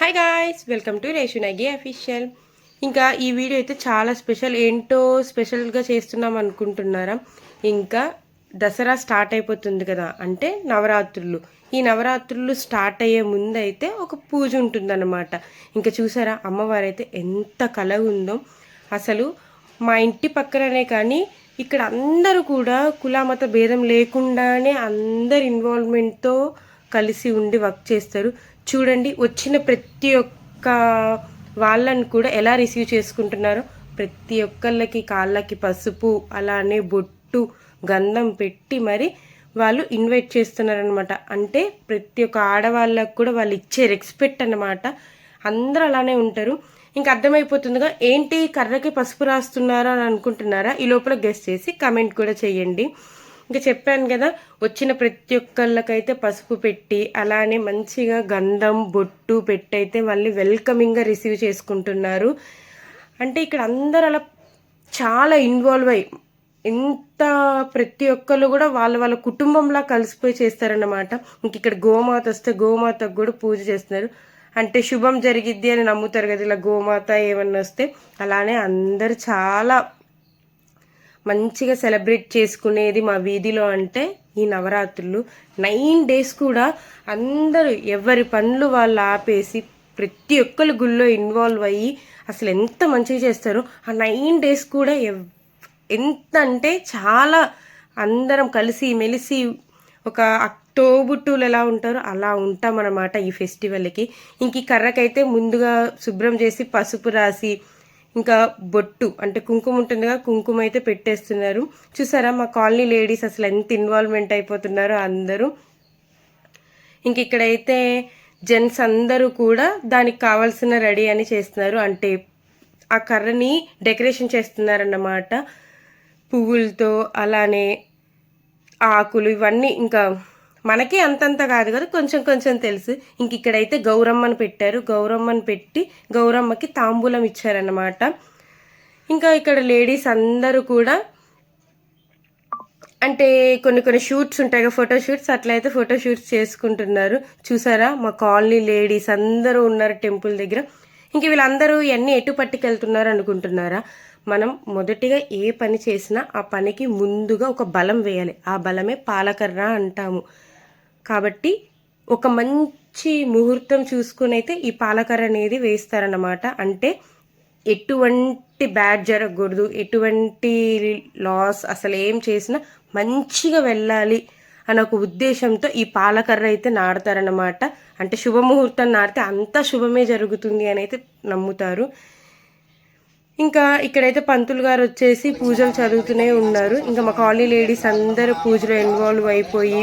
Hi guys welcome to రేషునగి official ఇంకా ఈ వీడియో అయితే చాలా స్పెషల్ ఏంటో స్పెషల్గా చేస్తున్నాం అనుకుంటున్నారా? ఇంకా దసరా స్టార్ట్ అయిపోతుంది కదా అంటే నవరాత్రులు. ఈ నవరాత్రులు స్టార్ట్ అయ్యే ముందు అయితే ఒక పూజ ఉంటుందన్నమాట. ఇంకా చూసారా అమ్మవారు అయితే ఎంత కళ ఉందో. అసలు మా ఇంటి పక్కననే కానీ ఇక్కడ అందరూ కూడా కులామత భేదం లేకుండానే అందరి ఇన్వాల్వ్మెంట్తో కలిసి ఉండి వర్క్ చేస్తారు. చూడండి వచ్చిన ప్రతి ఒక్క వాళ్ళని కూడా ఎలా రిసీవ్ చేసుకుంటున్నారో ప్రతి ఒక్కళ్ళకి కాళ్ళకి పసుపు అలానే బొట్టు గంధం పెట్టి మరి వాళ్ళు ఇన్వైట్ చేస్తున్నారనమాట అంటే ప్రతి ఒక్క ఆడవాళ్ళకు కూడా వాళ్ళు ఇచ్చే రెస్పెక్ట్ అన్నమాట. అందరూ అలానే ఉంటారు. ఇంకా అర్థమైపోతుందిగా ఏంటి కర్రకి పసుపు రాస్తున్నారా అని అనుకుంటున్నారా? ఈ లోపల గెస్ట్ చేసి కమెంట్ కూడా చేయండి. ఇంకా చెప్పాను కదా వచ్చిన ప్రతి ఒక్కళ్ళకైతే పసుపు పెట్టి అలానే మంచిగా గంధం బొట్టు పెట్టి అయితే మళ్ళీ వెల్కమింగ్గా రిసీవ్ చేసుకుంటున్నారు. అంటే ఇక్కడ అందరు అలా చాలా ఇన్వాల్వ్ అయ్యి ఎంత ప్రతి ఒక్కళ్ళు కూడా వాళ్ళ వాళ్ళ కుటుంబంలా కలిసిపోయి చేస్తారన్నమాట. ఇంక ఇక్కడ గోమాత వస్తే గోమాతకు కూడా పూజ చేస్తున్నారు. అంటే శుభం జరిగిద్ది అని నమ్ముతారు కదా ఇలా గోమాత ఏమన్నా వస్తే అలానే అందరు చాలా మంచిగా సెలబ్రేట్ చేసుకునేది మా వీధిలో అంటే ఈ నవరాత్రులు. నైన్ డేస్ కూడా అందరూ ఎవరి పనులు వాళ్ళు ఆపేసి ప్రతి ఒక్కరు గుళ్ళో ఇన్వాల్వ్ అయ్యి అసలు ఎంత మంచిగా చేస్తారో ఆ నైన్ డేస్ కూడా ఎవ్ ఎంత అంటే చాలా అందరం కలిసి మెలిసి ఒక తోబుట్టులు ఎలా ఉంటారో అలా ఉంటామన్నమాట ఈ ఫెస్టివల్కి. ఇంక ఈ కర్రకైతే ముందుగా శుభ్రం చేసి పసుపు రాసి ఇంకా బొట్టు అంటే కుంకుమ ఉంటుందిగా కుంకుమ అయితే పెట్టేస్తున్నారు. చూసారా మా కాలనీ లేడీస్ అసలు ఎంత ఇన్వాల్వ్మెంట్ అయిపోతున్నారో అందరూ. ఇంక ఇక్కడైతే జెంట్స్ అందరూ కూడా దానికి కావాల్సిన రెడీ అని చేస్తున్నారు. అంటే ఆ కర్రని డెకరేషన్ చేస్తున్నారన్నమాట. పువ్వులతో అలానే ఆకులు ఇవన్నీ ఇంకా మనకి అంతంత కాదు కదా కొంచెం కొంచెం తెలుసు. ఇంక ఇక్కడైతే గౌరమ్మని పెట్టారు. గౌరమ్మని పెట్టి గౌరమ్మకి తాంబూలం ఇచ్చారన్నమాట. ఇంకా ఇక్కడ లేడీస్ అందరూ కూడా అంటే కొన్ని కొన్ని షూట్స్ ఉంటాయి కదా ఫోటో షూట్స్ అట్లయితే ఫోటో షూట్స్ చేసుకుంటున్నారు. చూసారా? మా కాలనీ లేడీస్ అందరూ ఉన్నారు టెంపుల్ దగ్గర. ఇంక వీళ్ళందరూ ఇవన్నీ ఎటు పట్టుకెళ్తున్నారు అనుకుంటున్నారా? మనం మొదటిగా ఏ పని చేసినా ఆ పనికి ముందుగా ఒక బలం వేయాలి. ఆ బలమే పాలకర్ర అంటాము. కాబట్టి ఒక మంచి ముహూర్తం చూసుకుని అయితే ఈ పాలకర్ర అనేది వేస్తారన్నమాట. అంటే ఎటువంటి బ్యాడ్ జరగకూడదు ఎటువంటి లాస్ అసలు ఏం చేసినా మంచిగా వెళ్ళాలి అనే ఒక ఉద్దేశంతో ఈ పాలకర్ర అయితే నాడతారనమాట అంటే శుభముహూర్తం నాడితే అంత శుభమే జరుగుతుంది అని అయితే నమ్ముతారు. ఇంకా ఇక్కడైతే పంతులు గారు వచ్చేసి పూజలు చదువుతూనే ఉన్నారు. ఇంకా మా కాలనీ లేడీస్ అందరూ పూజలో ఇన్వాల్వ్ అయిపోయి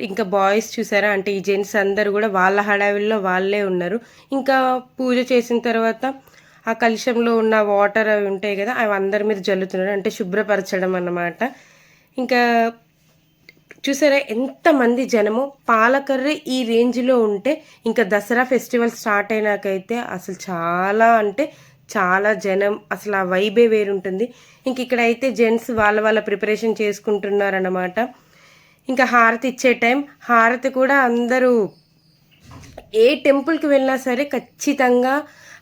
ఇంకా బాయ్స్ చూసారా? అంటే ఈ జెంట్స్ అందరు కూడా వాళ్ళ హడావిల్లో వాళ్ళే ఉన్నారు. ఇంకా పూజ చేసిన తర్వాత ఆ కలుషంలో ఉన్న వాటర్ అవి ఉంటాయి కదా అవి అందరి మీద జల్లుతున్నారు. అంటే శుభ్రపరచడం అన్నమాట. ఇంకా చూసారా? ఎంతమంది జనము పాలకర్రే ఈ రేంజ్లో ఉంటే ఇంకా దసరా ఫెస్టివల్ స్టార్ట్ అయినాకైతే అసలు చాలా అంటే చాలా జనం అసలు ఆ వైబే వేరుంటుంది. ఇంక ఇక్కడైతే జెంట్స్ వాళ్ళ వాళ్ళ ప్రిపరేషన్ చేసుకుంటున్నారన్నమాట. ఇంకా హారతి ఇచ్చే టైం హారతి కూడా అందరూ ఏ టెంపుల్కి వెళ్ళినా సరే ఖచ్చితంగా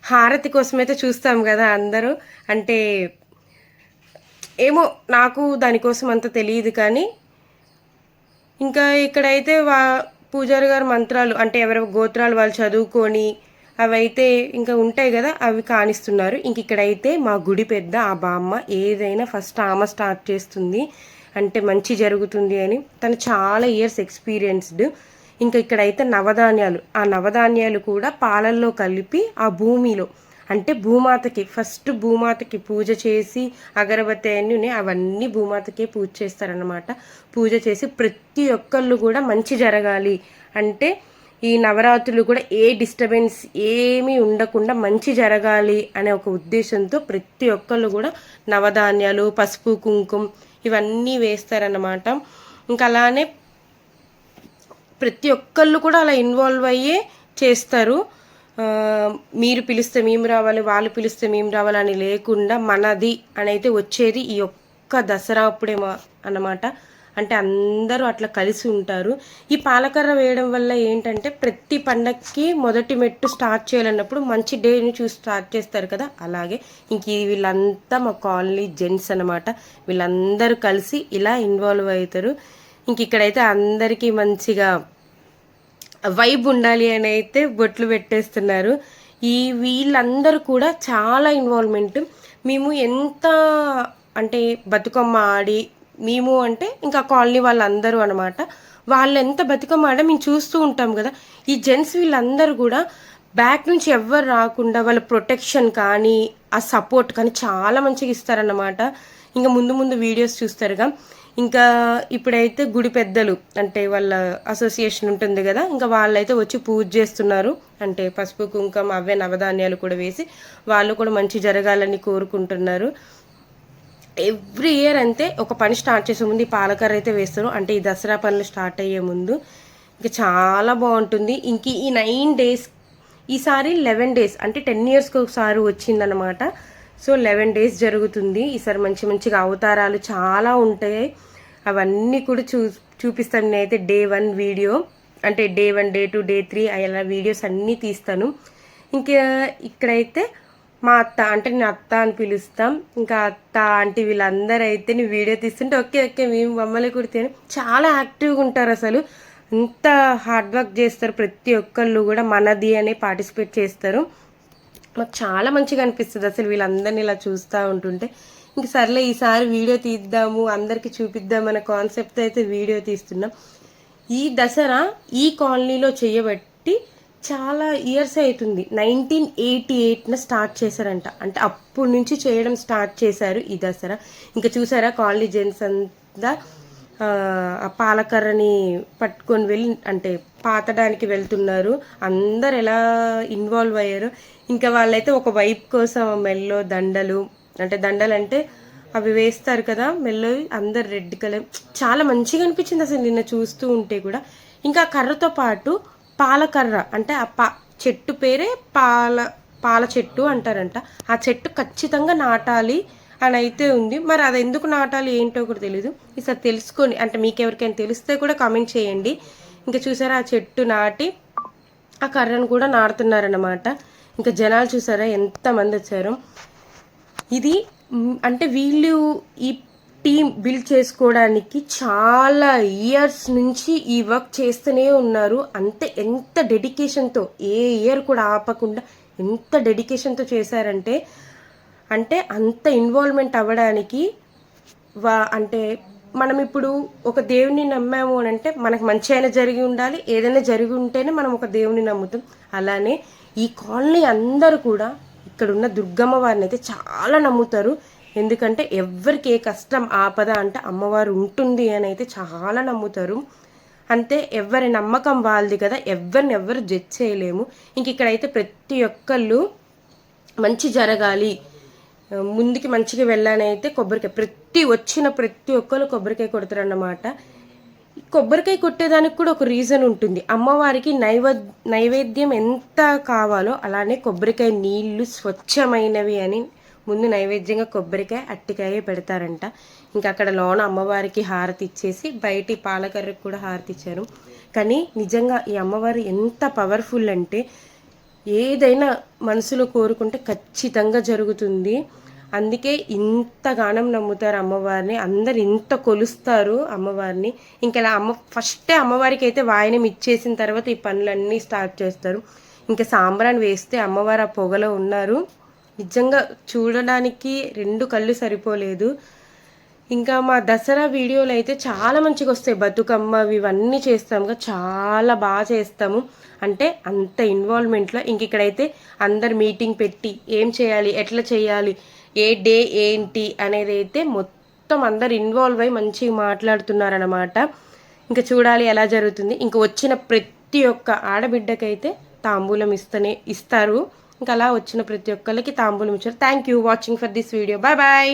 హారతి కోసమైతే చూస్తాం కదా అందరూ. అంటే ఏమో నాకు దానికోసం అంత తెలియదు కానీ ఇంకా ఇక్కడైతే వా పూజారి గారు మంత్రాలు అంటే ఎవరి గోత్రాలు వాళ్ళు చదువుకొని అవైతే ఇంకా ఉంటాయి కదా అవి కానిస్తున్నారు. ఇంక ఇక్కడైతే మా గుడి పెద్ద ఆ బామ్మ ఏదైనా ఫస్ట్ ఆమె స్టార్ట్ చేస్తుంది. అంటే మంచి జరుగుతుంది అని తను చాలా ఇయర్స్ ఎక్స్పీరియన్స్డ్ ఇంకా ఇక్కడైతే నవధాన్యాలు ఆ నవధాన్యాలు కూడా పాలల్లో కలిపి ఆ భూమిలో అంటే భూమాతకి ఫస్ట్ భూమాతకి పూజ చేసి అగరబత్తి అన్నీ అవన్నీ భూమాతకే పూజ చేస్తారనమాట పూజ చేసి ప్రతి ఒక్కళ్ళు కూడా మంచి జరగాలి. అంటే ఈ నవరాత్రులు కూడా ఏ డిస్టర్బెన్స్ ఏమీ ఉండకుండా మంచి జరగాలి అనే ఒక ఉద్దేశంతో ప్రతి ఒక్కళ్ళు కూడా నవధాన్యాలు పసుపు కుంకుమ ఇవన్నీ వేస్తారన్నమాట. ఇంకా అలానే ప్రతి ఒక్కళ్ళు కూడా అలా ఇన్వాల్వ్ అయ్యే చేస్తారు. మీరు పిలిస్తే మేము రావాలి వాళ్ళు పిలిస్తే మేము రావాలి అని లేకుండా మనది అని అయితే వచ్చేది ఈ ఒక్క దసరా అప్పుడే మా- అన్నమాట. అంటే అందరూ అట్లా కలిసి ఉంటారు. ఈ పాలకర్ర వేయడం వల్ల ఏంటంటే ప్రతి పండక్కి మొదటి మెట్టు స్టార్ట్ చేయాలన్నప్పుడు మంచి డేని చూసి స్టార్ట్ చేస్తారు కదా. అలాగే ఇంక ఈ వీళ్ళంతా మా కాలనీ జెంట్స్ అన్నమాట. వీళ్ళందరూ కలిసి ఇలా ఇన్వాల్వ్ అవుతారు. ఇంక ఇక్కడైతే అందరికీ మంచిగా వైబ్ ఉండాలి అని అయితే బొట్లు పెట్టేస్తున్నారు. ఈ వీళ్ళందరూ కూడా చాలా ఇన్వాల్వ్మెంట్. మేము ఎంత అంటే బతుకమ్మ ఆడి మేము అంటే ఇంకా కాలనీ వాళ్ళందరూ అనమాట వాళ్ళు ఎంత బతుకమ్మ మేము చూస్తూ ఉంటాం కదా. ఈ జెంట్స్ వీళ్ళందరూ కూడా బ్యాక్ నుంచి ఎవ్వరు రాకుండా వాళ్ళ ప్రొటెక్షన్ కానీ ఆ సపోర్ట్ కానీ చాలా మంచిగా ఇస్తారన్నమాట. ఇంకా ముందు ముందు వీడియోస్ చూస్తారుగా. ఇంకా ఇప్పుడైతే గుడి పెద్దలు అంటే వాళ్ళ అసోసియేషన్ ఉంటుంది కదా. ఇంకా వాళ్ళైతే వచ్చి పూజ చేస్తున్నారు. అంటే పసుపు కుంకుమ అవే నవధాన్యాలు కూడా వేసి వాళ్ళు కూడా మంచి జరగాలని కోరుకుంటున్నారు. ఎవ్రీ ఇయర్ అంతే ఒక పని స్టార్ట్ చేసే ముందు ఈ పాలకర్ర అయితే వేస్తారు. అంటే ఈ దసరా పనులు స్టార్ట్ అయ్యే ముందు ఇంకా చాలా బాగుంటుంది. ఇంక ఈ నైన్ డేస్ ఈసారి లెవెన్ డేస్ అంటే టెన్ ఇయర్స్కి ఒకసారి వచ్చిందనమాట సో లెవెన్ డేస్ జరుగుతుంది. ఈసారి మంచి మంచిగా అవతారాలు చాలా ఉంటాయి. అవన్నీ కూడా చూ చూపిస్తాను నేనైతే డే వన్ వీడియో. అంటే day one day two day three అలా వీడియోస్ అన్నీ తీస్తాను. ఇంకా ఇక్కడైతే మా అత్త అంటే నేను అత్త అని పిలుస్తాం. ఇంకా అత్త ఆంటీ వీళ్ళందరూ అయితే నేను వీడియో తీస్తుంటే ఓకే ఓకే మేము మమ్మల్ని కుడితేనే చాలా యాక్టివ్గా ఉంటారు అసలు. ఎంత హార్డ్ వర్క్ చేస్తారు ప్రతి ఒక్కళ్ళు కూడా మనది అని పార్టిసిపేట్ చేస్తారు. మాకు చాలా మంచిగా అనిపిస్తుంది అసలు వీళ్ళందరినీ ఇలా చూస్తూ ఉంటుంటే. ఇంక సర్లే ఈసారి వీడియో తీద్దాము అందరికీ చూపిద్దాం అనే కాన్సెప్ట్ అయితే వీడియో తీస్తున్నాం. ఈ దసరా ఈ కాలనీలో చేయబట్టి చాలా ఇయర్స్ అవుతుంది నైన్టీన్ ఎయిటీ ఎయిట్న స్టార్ట్ చేశారంట. అంటే అప్పటి నుంచి చేయడం స్టార్ట్ చేశారు ఈ దసరా. ఇంకా చూసారా కాలనీ జెంట్స్ అంతా ఆ, పాలకర్రని పట్టుకొని వెళ్ళి అంటే పాతడానికి వెళ్తున్నారు. అందరు ఎలా ఇన్వాల్వ్ అయ్యారు. ఇంకా వాళ్ళైతే ఒక వైప్ కోసం మెల్లో దండలు అంటే దండలు అంటే అవి వేస్తారు కదా మెల్లో అందరు రెడ్ కలర్. చాలా మంచిగా అనిపించింది అసలు నిన్న చూస్తూ ఉంటే కూడా. ఇంకా కర్రతో పాటు పాలకర్ర అంటే ఆ పా చెట్టు పేరే పాల పాల చెట్టు అంటారంట. ఆ చెట్టు ఖచ్చితంగా నాటాలి అని అయితే ఉంది. మరి అది ఎందుకు నాటాలి ఏంటో కూడా తెలీదు. ఈసారి తెలుసుకొని అంటే మీకు ఎవరికైనా తెలిస్తే కూడా కామెంట్ చేయండి. ఇంకా చూసారా ఆ చెట్టు నాటి ఆ కర్రను కూడా నాడుతున్నారన్నమాట. ఇంకా జనాలు చూసారా ఎంతమంది వచ్చారు. ఇది అంటే వీళ్ళు ఈ టీం బిల్డ్ చేసుకోవడానికి చాలా ఇయర్స్ నుంచి ఈ వర్క్ చేస్తూనే ఉన్నారు. అంతే ఎంత డెడికేషన్తో ఏ ఇయర్ కూడా ఆపకుండా ఎంత డెడికేషన్తో చేశారంటే అంటే అంత ఇన్వాల్వ్మెంట్ అవ్వడానికి వా అంటే మనం ఇప్పుడు ఒక దేవుని నమ్మాము అని అంటే మనకు మంచి అయినా జరిగి ఉండాలి. ఏదైనా జరిగి ఉంటేనే మనం ఒక దేవుని నమ్ముతాం. అలానే ఈ కాలనీ అందరూ కూడా ఇక్కడ ఉన్న దుర్గమ్మ వారిని అయితే చాలా నమ్ముతారు. ఎందుకంటే ఎవరికి ఏ కష్టం ఆపద అంటే అమ్మవారు ఉంటుంది అని అయితే చాలా నమ్ముతారు. అంతే ఎవరి నమ్మకం వాళ్ళది కదా ఎవరిని ఎవరు జడ్జ్ చేయలేము. ఇంక ఇక్కడైతే ప్రతి ఒక్కళ్ళు మంచి జరగాలి. ముందుకి మంచిగా వెళ్ళాలని అయితే కొబ్బరికాయ ప్రతి వచ్చిన ప్రతి ఒక్కరు కొబ్బరికాయ కొడతారన్నమాట. కొబ్బరికాయ కొట్టేదానికి కూడా ఒక రీజన్ ఉంటుంది. అమ్మవారికి నైవ నైవేద్యం ఎంత కావాలో అలానే కొబ్బరికాయ నీళ్ళు స్వచ్ఛమైనవి అని ముందు నైవేద్యంగా కొబ్బరికాయ అట్టికాయ పెడతారంట. ఇంకా అక్కడ లోన అమ్మవారికి హారతి ఇచ్చేసి బయటి పాలకర్రకు కూడా హారతి ఇచ్చారు. కానీ నిజంగా ఈ అమ్మవారు ఎంత పవర్ఫుల్ అంటే ఏదైనా మనసులో కోరుకుంటే ఖచ్చితంగా జరుగుతుంది. అందుకే ఇంతగానం నమ్ముతారు అమ్మవారిని. అందరు ఇంత కొలుస్తారు అమ్మవారిని. ఇంకా ఇలా అమ్మ ఫస్టే అమ్మవారికి అయితే వాయనం ఇచ్చేసిన తర్వాత ఈ పనులన్నీ స్టార్ట్ చేస్తారు. ఇంకా సాంబ్రాన్ని వేస్తే అమ్మవారు ఆ పొగలో ఉన్నారు. నిజంగా చూడడానికి రెండు కళ్ళు సరిపోలేదు. ఇంకా మా దసరా వీడియోలు అయితే చాలా మంచిగా వస్తాయి. బతుకమ్మ ఇవన్నీ చేస్తాము చాలా బాగా చేస్తాము. అంటే అంత ఇన్వాల్వ్మెంట్లో ఇంక ఇక్కడైతే అందరు మీటింగ్ పెట్టి ఏం చేయాలి ఎట్లా చేయాలి ఏ డే ఏంటి అనేది అయితే మొత్తం అందరు ఇన్వాల్వ్ అయ్యి మంచిగా మాట్లాడుతున్నారనమాట ఇంకా చూడాలి ఎలా జరుగుతుంది. ఇంకా వచ్చిన ప్రతి ప్రతి ఒక్క ఆడబిడ్డకైతే తాంబూలం ఇస్తనే ఇస్తారు. ఇంకా అలా వచ్చిన ప్రతి ఒక్కరికి తాంబూలం ఇచ్చారు. Thank you watching for this video bye bye